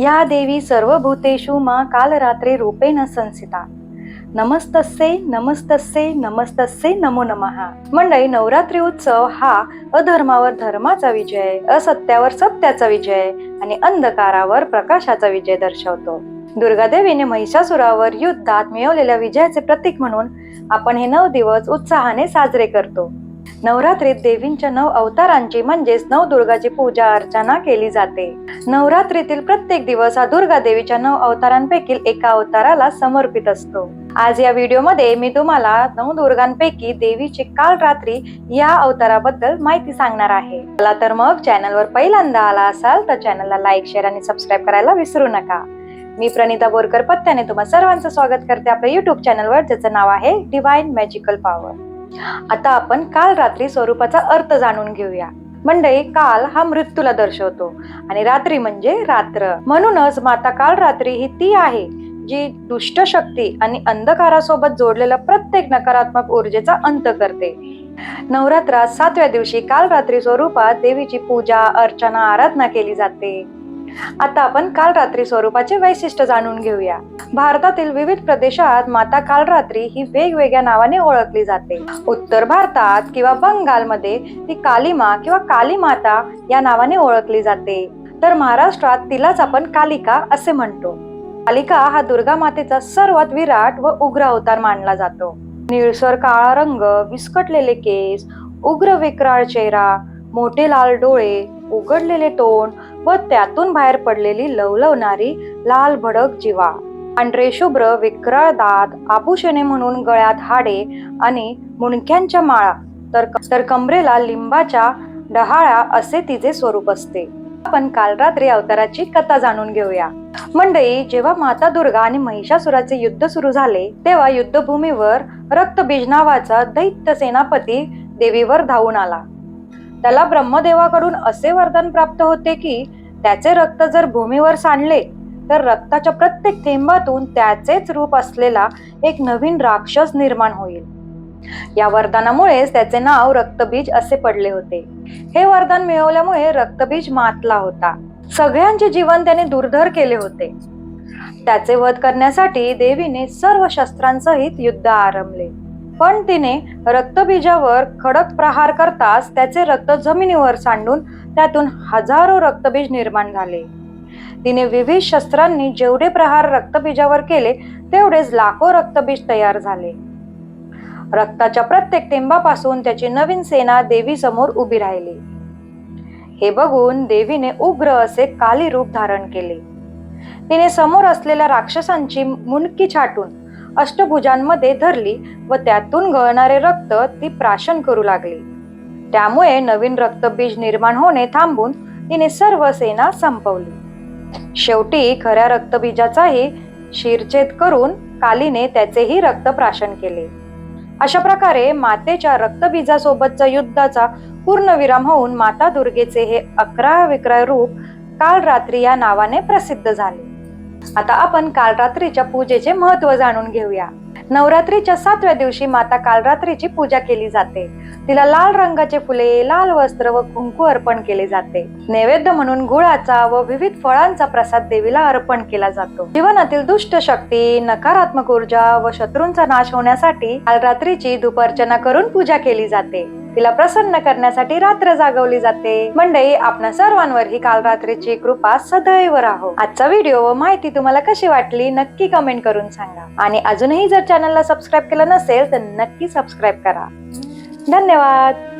या देवी सर्वभूतेषु मा कालरात्रे रूपेण संसिता. नमस्तस्ये नमस्तस्ये नमस्तस्ये नमो नमः. मंडळी नवरात्री उत्सव हा अधर्मावर धर्माचा विजय असत्यावर सत्याचा विजय आणि अंधकारावर प्रकाशाचा विजय दर्शवतो. दुर्गादेवीने महिषासुरावर युद्धात मिळवलेल्या विजयाचे प्रतीक म्हणून आपण हे नऊ दिवस उत्साहाने साजरे करतो. नवरात्रीत देवींच्या नऊ अवतारांची म्हणजेच नऊ दुर्गाची पूजा अर्चना केली जाते. नवरात्रीतील प्रत्येक दिवस हा दुर्गा देवीच्या नऊ अवतारांपैकी एका अवताराला समर्पित असतो. आज या व्हिडिओमध्ये मी तुम्हाला नऊ दुर्गांपैकी देवीची काल रात्री या अवताराबद्दल माहिती सांगणार आहे. चला तर मग चॅनलवर पहिल्यांदा आला असाल तर चॅनलला लाईक शेअर आणि सबस्क्राईब करायला विसरू नका. मी प्रणिता बोरकर पत्त्याने तुम्हा सर्वांचं स्वागत करते आपल्या युट्यूब चॅनलवर ज्याचं नाव आहे डिवाइन मॅजिकल पॉवर आता आपण काल रात्री स्वरूपाचा अर्थ जाणून घेऊया. मंडळी काल हा मृत्यूला दर्शवतो आणि रात्री म्हणजे रात्र. म्हणूनच माता काल रात्री ही ती आहे जी दुष्ट शक्ती आणि अंधकारासोबत जोडलेल्या प्रत्येक नकारात्मक ऊर्जेचा अंत करते. नवरात्रात सातव्या दिवशी काल रात्री स्वरूपात देवीची पूजा अर्चना आराधना केली जाते. आता आपण काल रात्री स्वरूपाचे वैशिष्ट्य जाणून घेऊया. भारतातील विविध प्रदेशात माता कालरात्री ही वेगवेगळ्या नावाने ओळखली जाते. उत्तर भारतात किंवा बंगालमध्ये ती कालिमा किंवा काली माता या नावाने ओळखली जाते. तर महाराष्ट्रात तिलाच आपण कालिका असे म्हणतो. कालिका हा दुर्गा मातेचा सर्वात विराट व उग्र अवतार मानला जातो. निळसर काळा रंग विस्कटलेले केस उग्र विक्राळ चेहरा मोठे लाल डोळे उघडलेले तोंड व त्यातून बाहेर पडलेली लवलवणारी लाल भडक जिवा. पांढरे शुभ्र विक्रळ दात आभूषणे म्हणून गळ्यात हाडे आणि मुणक्यांच्या माळा तर तर कमरेला लिंबाच्या डहाळ्या असे तिचे स्वरूप असते. आपण काल रात्री अवताराची कथा जाणून घेऊया. मंडळी जेव्हा माता दुर्गा आणि महिषासुराचे युद्ध सुरू झाले तेव्हा युद्धभूमीवर रक्तबीज नावाचा दैत्य सेनापती देवीवर धावून आला. त्याला ब्रह्मदेवाकडून असे वरदान प्राप्त होते की त्याचे रक्त जर भूमीवर सांडले तर रक्ताच्या प्रत्येक थेंबातून त्याचेच रूप असलेला एक नवीन राक्षस निर्माण होईल. या वरदानामुळेच त्याचे नाव रक्तबीज असे पडले होते. हे वरदान मिळवल्यामुळे रक्तबीज मातला होता. सगळ्यांचे जीवन त्याने दुर्धर केले होते. त्याचे वध करण्यासाठी देवीने सर्व शस्त्रांसहित युद्ध आरंभले. पण तिने रक्तबीजावर खडक प्रहार करताच त्याचे रक्त जमिनीवर सांडून त्यातून हजारो रक्तबीज निर्माण झाले. तिने विविध शस्त्रांनी जेवढे प्रहार रक्तबीजावर केले तेवढेच लाखो रक्तबीज तयार झाले. रक्ताच्या प्रत्येक थेंबापासून त्याची नवीन सेना देवी समोर उभी राहिली. हे बघून देवीने उग्र असे काली रूप धारण केले. तिने समोर असलेल्या राक्षसांची मुंडकी छाटून अष्टभुजांमध्ये धरली व त्यातून गळणारे रक्त ती प्राशन करू लागली. त्यामुळे नवीन रक्तबीज निर्माण होणे थांबून तिने सर्व सेना संपवली. शेवटी खऱ्या रक्तबीजाचाही शिरछेद करून कालीने त्याचेही रक्त प्राशन केले. अशा प्रकारे मातेच्या रक्तबीजासोबतचा युद्धाचा पूर्णविराम होऊन माता दुर्गेचे हे अकरा विक्रय रूप काल रात्री या नावाने प्रसिद्ध झाले. आता आपण कालरात्रीच्या पूजेचे महत्त्व जाणून घेऊया. नवरात्रीच्या सातव्या दिवशी माता कालरात्रीची पूजा केली जाते. तिला लाल रंगाचे फुले लाल वस्त्र व कुंकू अर्पण केले जाते. नैवेद्य म्हणून गुळाचा व विविध फळांचा प्रसाद देवीला अर्पण केला जातो. जीवनातील दुष्ट शक्ती नकारात्मक ऊर्जा व शत्रूंचा नाश होण्यासाठी काल रात्रीची दुपार्चना करून पूजा केली जाते. तिला प्रसन्न करण्यासाठी रात्र जागवली जाते. मंडळी आपल्या सर्वांवर ही काल रात्रीची कृपा सदैव राहो. आजचा व्हिडिओ व माहिती तुम्हाला कशी वाटली नक्की कमेंट करून सांगा. आणि अजूनही जर चॅनलला सबस्क्राईब केलं नसेल तर नक्की सबस्क्राईब करा. धन्यवाद.